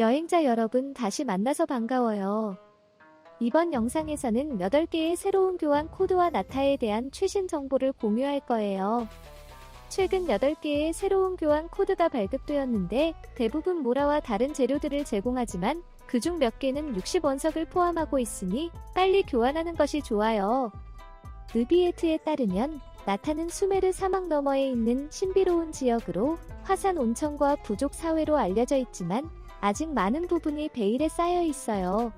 여행자 여러분 다시 만나서 반가워요. 이번 영상에서는 8개의 새로운 교환 코드와 나타에 대한 최신 정보를 공유할 거예요. 최근 8개의 새로운 교환 코드가 발급되었는데 대부분 모라와 다른 재료들을 제공하지만 그중 몇 개는 60원석을 포함하고 있으니 빨리 교환하는 것이 좋아요. 느비에트에 따르면 나타는 수메르 사막 너머에 있는 신비로운 지역으로 화산 온천과 부족 사회로 알려져 있지만 아직 많은 부분이 베일에 쌓여 있어요.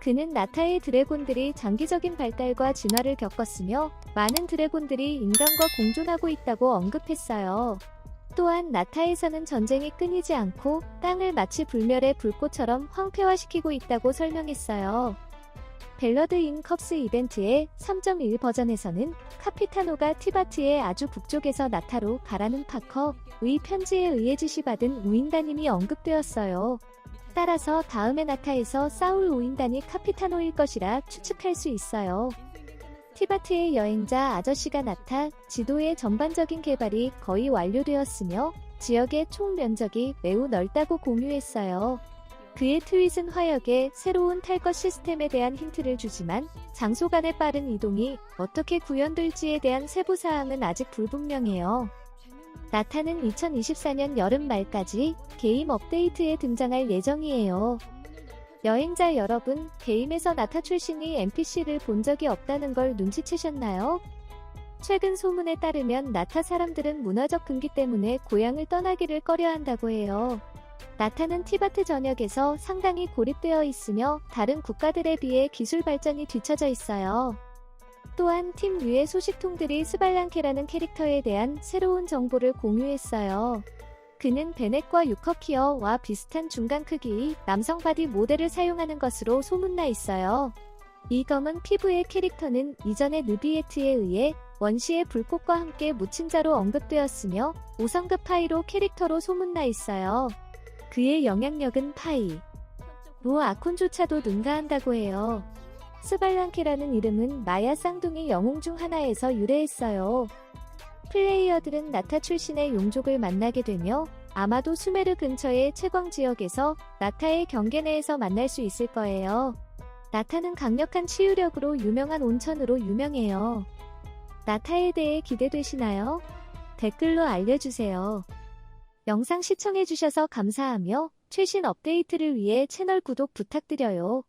그는 나타의 드래곤들이 장기적인 발달과 진화를 겪었으며 많은 드래곤들이 인간과 공존하고 있다고 언급했어요. 또한 나타에서는 전쟁이 끊이지 않고 땅을 마치 불멸의 불꽃처럼 황폐화시키고 있다고 설명했어요. 벨러드 인 컵스 이벤트의 3.1 버전에서는 카피타노가 티바트의 아주 북쪽에서 나타로 가라는 파커의 편지에 의해 지시받은 우인다님이 언급되었어요. 따라서 다음의 나타에서 싸울 우인단이 카피타노일 것이라 추측할 수 있어요. 티바트의 여행자 아저씨가 나타 지도의 전반적인 개발이 거의 완료되었으며 지역의 총 면적이 매우 넓다고 공유했어요. 그의 트윗은 화역의 새로운 탈것 시스템에 대한 힌트를 주지만 장소 간의 빠른 이동이 어떻게 구현될지에 대한 세부 사항은 아직 불분명해요. 나타는 2024년 여름 말까지 게임 업데이트에 등장할 예정이에요. 여행자 여러분, 게임에서 나타 출신이 NPC를 본 적이 없다는 걸 눈치채셨나요? 최근 소문에 따르면 나타 사람들은 문화적 금기 때문에 고향을 떠나기를 꺼려 한다고 해요. 나타는 티바트 전역에서 상당히 고립되어 있으며 다른 국가들에 비해 기술 발전이 뒤처져 있어요. 또한 팀 위의 소식통들이 스발랑케라는 캐릭터에 대한 새로운 정보를 공유했어요. 그는 베넷과 유커키어와 비슷한 중간 크기의 남성 바디 모델을 사용하는 것으로 소문나 있어요. 이 검은 피부의 캐릭터는 이전의 느비에트에 의해 원시의 불꽃과 함께 묻힌 자로 언급되었으며 5성급 파이로 캐릭터로 소문나 있어요. 그의 영향력은 파이. 로 아콘조차도 능가한다고 해요. 스발랑케라는 이름은 마야 쌍둥이 영웅 중 하나에서 유래했어요. 플레이어들은 나타 출신의 용족을 만나게 되며 아마도 수메르 근처의 채광 지역에서 나타의 경계 내에서 만날 수 있을 거예요. 나타는 강력한 치유력으로 유명한 온천으로 유명해요. 나타에 대해 기대되시나요? 댓글로 알려주세요. 영상 시청해주셔서 감사하며 최신 업데이트를 위해 채널 구독 부탁드려요.